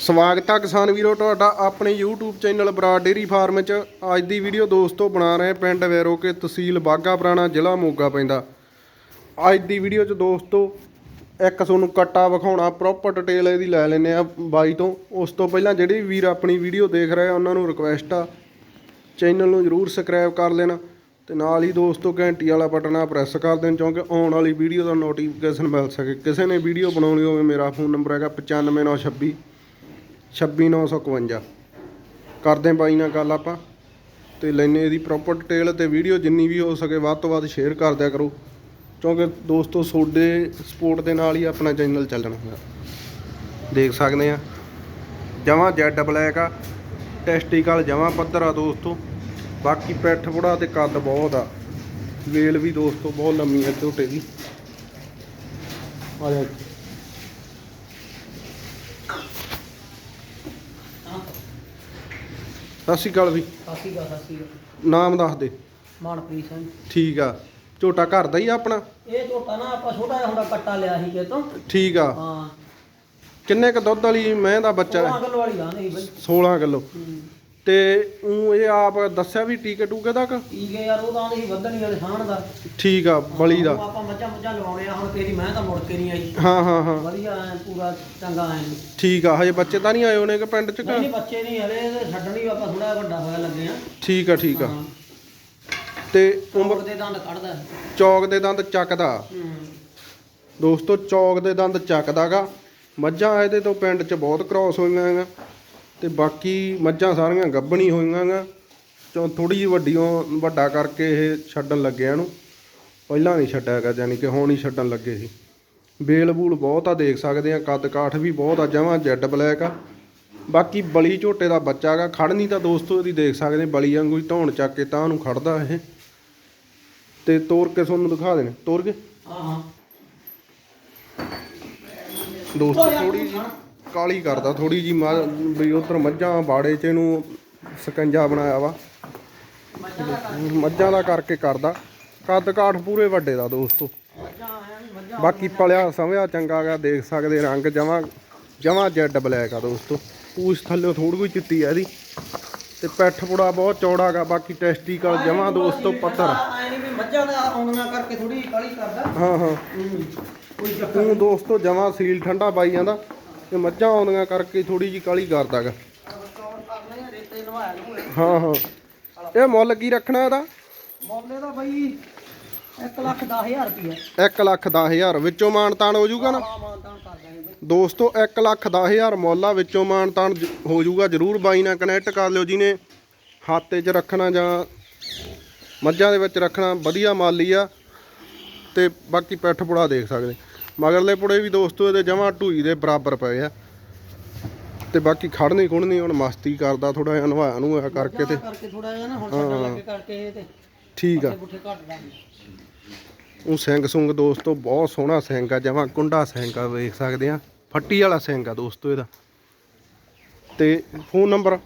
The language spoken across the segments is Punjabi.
ਸਵਾਗਤ ਹੈ ਕਿਸਾਨ ਵੀਰੋ, ਤੁਹਾਡਾ ਆਪਣੇ YouTube channel Brar dairy farm 'ਚ। ਅੱਜ ਦੀ ਵੀਡੀਓ ਦੋਸਤੋ ਬਣਾ ਰਹੇ ਪਿੰਡ ਵੈਰੋਕੇ ਤਹਿਸੀਲ ਬਾਗਾ ਪੁਰਾਣਾ, ਜ਼ਿਲ੍ਹਾ ਮੋਗਾ ਪੈਂਦਾ। ਅੱਜ ਦੀ ਵੀਡੀਓ 'ਚ ਦੋਸਤੋ, ਇੱਕ ਤੁਹਾਨੂੰ ਕੱਟਾ ਵਿਖਾਉਣਾ ਪ੍ਰੋਪਰ ਡਿਟੇਲ ਇਹਦੀ ਲੈ ਲੈਨੇ ਆ ਬਾਈ ਤੋਂ। ਉਸ ਤੋਂ ਪਹਿਲਾਂ ਜਿਹੜੇ ਵੀਰ ਆਪਣੀ ਵੀਡੀਓ ਦੇਖ ਰਹੇ ਆ, ਉਹਨਾਂ ਨੂੰ ਰਿਕੁਐਸਟ ਆ। ਚੈਨਲ ਨੂੰ ਜਰੂਰ ਸਬਸਕ੍ਰਾਈਬ ਕਰ ਲੈਣਾ। ਤੇ ਨਾਲ ਹੀ ਦੋਸਤੋ ਘੰਟੀ ਵਾਲਾ ਬਟਨਾ ਆ ਪ੍ਰੈਸ ਕਰ ਦੇਣ ਕਿਉਂਕਿ ਆਉਣ ਵਾਲੀ ਵੀਡੀਓ ਦਾ ਨੋਟੀਫਿਕੇਸ਼ਨ ਮਿਲ ਸਕੇ। ਕਿਸੇ ਨੇ ਵੀਡੀਓ ਬਣਾਉਣੀ ਹੋਵੇ, ਮੇਰਾ ਫੋਨ ਨੰਬਰ ਹੈਗਾ 95926 26951 ਕਰਦੇ ਹਾਂ ਬਾਈ ਨਾਲ ਗੱਲ ਆਪਾਂ ਤੇ ਲੈਨੇ ਇਹਦੀ ਪ੍ਰੋਪਰ ਡਿਟੇਲ ਤੇ ਵੀਡੀਓ ਜਿੰਨੀ ਵੀ ਹੋ ਸਕੇ ਵੱਧ ਤੋਂ ਵੱਧ ਸ਼ੇਅਰ ਕਰ ਦਿਆ ਕਰੋ। ਕਿਉਂਕਿ ਦੋਸਤੋ ਤੁਹਾਡੇ ਸਪੋਰਟ ਦੇ ਨਾਲ ਹੀ ਆਪਣਾ ਚੈਨਲ ਚੱਲਣਾ ਹੈ ਦੇਖ ਸਕਦੇ ਆ ਜਮਾਂ ਜੈਡ ਬਲੈਕ ਆ ਟੈਸਟੀਕਲ ਜਮਾਂ ਪੱਧਰ ਆ ਦੋਸਤੋ। ਬਾਕੀ ਪਿੱਠ ਬੁੜਾ ਤੇ ਕੱਦ ਬਹੁਤ ਆ। ਵੇਲ ਵੀ ਦੋਸਤੋ ਬਹੁਤ ਲੰਮੀ ਆ ਝੋਟੇ ਦੀ। ਆ ਜਾ। ਸਤਿ ਸ਼੍ਰੀ ਅਕਾਲ ਵੀ। ਸਾਸੀ ਦਾ ਸਾਸੀ ਦਾ ਨਾਮ ਦੱਸ ਦੇ। ਮਨਪ੍ਰੀਤ ਸਿੰਘ। ਠੀਕ ਆ। ਝੋਟਾ ਘਰ ਦਾ ਹੀ ਆ ਆਪਣਾ? ਇਹ ਝੋਟਾ ਨਾ ਆਪਾਂ ਛੋਟਾ ਜਿਹਾ ਹੁੰਦਾ ਕੱਟਾ ਲਿਆ ਸੀ ਕਿਤੋਂ ਠੀਕ ਆ। ਹਾਂ। ਕਿੰਨੇ ਕ ਦੁੱਧ ਵਾਲੀ ਮੈਂ ਦਾ ਬੱਚਾ 16 ਹੈ ਕਿਲੋ ਵਾਲੀ ਆ ਨਹੀਂ ਬਈ। 16 ਕਿਲੋ। ਹੂੰ। ਤੇ ਉਹ ਇਹ ਆਪ ਦੱਸਿਆ ਵੀ ਟੀਕੇ ਟੂਕੇ ਤੱਕ ਠੀਕ ਹੈ ਯਾਰ ਉਹ ਤਾਂ ਨਹੀਂ ਵਧਣੀ ਵਾਲੇ ਦਾ। ਠੀਕ ਆ ਬਲੀ ਦਾ। ਆਪਾਂ ਮੱਝਾਂ ਮੁੱਝਾਂ ਲਵਾਉਣੇ ਆ ਹੁਣ ਤੇਰੀ ਮੈਂ ਤਾਂ ਮੁੜ ਕੇ ਨਹੀਂ ਆਈ। ਹਾਂ ਹਾਂ ਹਾਂ। ਵਧੀਆ ਐਂ ਪੂਰਾ ਚੰਗਾ ਐ। ਠੀਕ ਆ ਹਜੇ ਬੱਚੇ ਤਾਂ ਨਹੀਂ ਆਏ ਹੋਣੇ ਕਿ ਪਿੰਡ ਚ ਕਿ? ਨਹੀਂ ਬੱਚੇ ਨਹੀਂ ਹਲੇ ਛੱਡਣੀ ਆਪਾਂ ਥੋੜਾ ਵੱਡਾ ਹੋਇਆ ਲੱਗੇ ਆ। ਠੀਕ ਆ ਠੀਕ ਆ। ਤੇ ਉਮਰ ਦੇ ਦੰਦ ਕੱਢਦਾ ਚੌਕ ਦੇ ਦੰਦ ਚੱਕਦਾ। ਦੋਸਤੋ ਚੌਕ ਦੇ ਦੰਦ ਚੱਕਦਾਗਾ। ਮੱਝਾਂ ਇਹਦੇ ਤੋਂ ਪਿੰਡ 'ਚ ਬਹੁਤ ਕ੍ਰਾਸ ਹੋਈਆਂ ਹੈਗਾ ਤੇ ਬਾਕੀ ਮੱਝਾਂ ਸਾਰੀਆਂ ਗੱਭਣੀ ਹੋਈਆਂ ਹੈਗਾ ਚੋ ਥੋੜੀ ਜਿਹੀ ਵੱਡੀਆਂ ਵੱਡਾ ਕਰਕੇ ਇਹ ਛੱਡਣ ਲੱਗਿਆ ਇਹਨੂੰ। ਪਹਿਲਾਂ ਨਹੀਂ ਛੱਡਿਆ ਹੈਗਾ ਯਾਨੀ ਕਿ ਹੁਣ ਹੀ ਛੱਡਣ ਲੱਗੇ ਸੀ। ਬੇਲ ਬੂਲ ਬਹੁਤ ਆ ਦੇਖ ਸਕਦੇ ਆ ਕੱਦ ਕਾਠ ਵੀ ਬਹੁਤ ਆ ਜਮਾਂ ਜੈਡ ਬਲੈਕ ਆ। ਬਾਕੀ ਬਲੀ ਝੋਟੇ ਦਾ ਬੱਚਾ ਹੈਗਾ ਖੜਨੀ ਤਾਂ ਦੋਸਤੋ ਇਹਦੀ ਦੇਖ ਸਕਦੇ ਬਲੀ ਵਾਂਗੂ ਹੀ ਧੌਣ ਚੱਕ ਕੇ ਤਾਂ ਉਹਨੂੰ ਖੜਦਾ ਇਹ। ਤੇ ਤੋਰ ਕੇ ਤੁਹਾਨੂੰ ਦਿਖਾ ਦੇਣੇ। ਤੋਰ ਕੇ। ਹਾਂ ਹਾਂ। ਦੋਸਤੋ ਥੋੜੀ ਜੀ ਕਾਲੀ ਕਰਦਾ ਥੋੜੀ ਜੀ ਵੀ ਉਧਰ ਮੱਝਾਂ ਬਾੜੇ 'ਚ ਇਹਨੂੰ ਸਕੰਜਾ ਬਣਾਇਆ ਵਾ। ਮੱਝਾਂ ਦਾ ਕਰਕੇ ਕਰਦਾ। ਕੱਦ ਕਾਠ ਪੂਰੇ ਵੱਡੇ ਦਾ ਦੋਸਤੋ। ਬਾਕੀ ਪਲਿਆ ਸਮਿਆ ਚੰਗਾ ਗਾ ਦੇਖ ਸਕਦੇ ਰੰਗ ਜਮਾ ਜਮਾ ਜੈਡ ਬਲੈਕ ਆ ਦੋਸਤੋ। ਪੂਛ ਥੱਲੇ ਥੋੜੀ ਕੋਈ ਚਿੱਟੀ ਆ ਇਹਦੀ। ਤੇ ਪਿੱਠ ਪੁੜਾ ਬਹੁਤ ਚੌੜਾ ਗਾ ਬਾਕੀ ਟੈਸਟੀਕਲ ਜਮਾ ਦੋਸਤੋ ਪੱਥਰ। ਆਏ ਨਹੀਂ ਵੀ ਮੱਝਾਂ ਦਾ ਆਉਣੀਆਂ ਕਰਕੇ ਥੋੜੀ ਕਾਲੀ ਕਰਦਾ ਹਾਂ ਹਾਂ। ਕੋਈ ਤੂੰ ਦੋਸਤੋ ਜਮਾ ਸੀਲ ਠੰਡਾ ਪਾਈ ਜਾਂਦਾ। ਤੇ ਮੱਝਾਂ ਆਉਂਦੀਆਂ ਕਰਕੇ ਥੋੜੀ ਜੀ ਕਾਲੀ ਕਰਦਾ ਗਾ। ਕੌਣ ਕਰਨੇ ਆ, ਰੇਤੇ ਨਵਾਇਆ ਨੂੰ ਹਾਂ ਹਾਂ। ਇਹ ਮੁੱਲ ਕੀ ਰੱਖਣਾ ਇਹਦਾ? ਮੌਲੇ ਦਾ ਬਈ 1 ਲੱਖ 10000 ਰੁਪਇਆ 1 ਲੱਖ 10000 ਵਿੱਚੋਂ ਮਾਨਤਾਨ ਹੋ ਜਾਊਗਾ ਨਾ? ਦੋਸਤੋ 1 ਲੱਖ 10000 ਮੁੱਲ ਆ ਵਿੱਚੋਂ ਮਾਨਤਾਨ ਹੋ ਜਾਊਗਾ। ਜਰੂਰ ਬਾਈ ਨਾਲ ਕਨੈਕਟ ਕਰ ਲਿਓ ਜਿਹਨੇ ਹਾਤੇ 'ਚ ਰੱਖਣਾ ਜਾਂ ਮੱਝਾਂ ਦੇ ਵਿੱਚ ਰੱਖਣਾ ਵਧੀਆ ਮਾਲੀ ਆ। ਤੇ ਬਾਕੀ ਪਿੱਠ ਪੁੜਾ ਦੇਖ ਸਕਦੇ। ਮਗਰਲੇ ਪੁੜੇ ਵੀ ਦੋਸਤੋ ਇਹਦੇ ਜਮਾ ਢੂਈ ਦੇ ਬਰਾਬਰ ਪਏ ਆ। ਤੇ ਬਾਕੀ ਖੜਨੀ ਖੁੜਨੀ ਹੁਣ ਮਸਤੀ ਕਰਦਾ ਥੋੜਾ ਜਿਹਾ ਨਵਾਇਆ ਨੂੰ ਆ ਕਰਕੇ ਤੇ। ਮੱਝਾਂ ਕਰਕੇ ਥੋੜਾ ਜਿਹਾ ਨਾ ਹੁਣ ਛੱਡਣ ਲੱਗੇ ਕਰਕੇ ਇਹ ਤੇ ਠੀਕ ਆ। ਘੱਟ ਉਹ ਸਿੰਘ ਸੁੰਗ ਦੋਸਤੋ ਬਹੁਤ ਸੋਹਣਾ ਸਿੰਘ ਆ ਜਮਾ ਕੁੰਡਾ ਸਿੰਘ ਆ ਵੇਖ ਸਕਦੇ ਆ। ਫੱਟੀ ਵਾਲਾ ਸਿੰਘ ਆ ਦੋਸਤੋ ਇਹਦਾ। ਤੇ ਫੋਨ ਨੰਬਰ?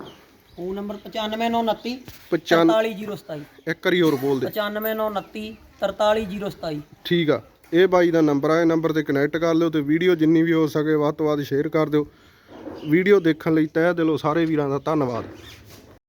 ਫੋਨ ਨੰਬਰ 95929 95 43027 ਇੱਕ ਵਾਰੀ ਹੋਰ ਬੋਲ ਦੇ। 95929 43027 ਠੀਕ ਆ। ਇਹ ਬਾਈ ਦਾ ਨੰਬਰ ਆ, ਇਹ ਨੰਬਰ ਤੇ ਕਨੈਕਟ ਕਰ ਲਿਓ ਤੇ ਵੀਡੀਓ ਜਿੰਨੀ ਵੀ ਹੋ ਸਕੇ ਵੱਧ ਤੋਂ ਵੱਧ ਸ਼ੇਅਰ ਕਰ ਦਿਓ। ਵੀਡੀਓ ਦੇਖਣ ਲਈ ਤਹਿ ਦਿਲੋਂ ਸਾਰੇ ਵੀਰਾਂ ਦਾ ਧੰਨਵਾਦ।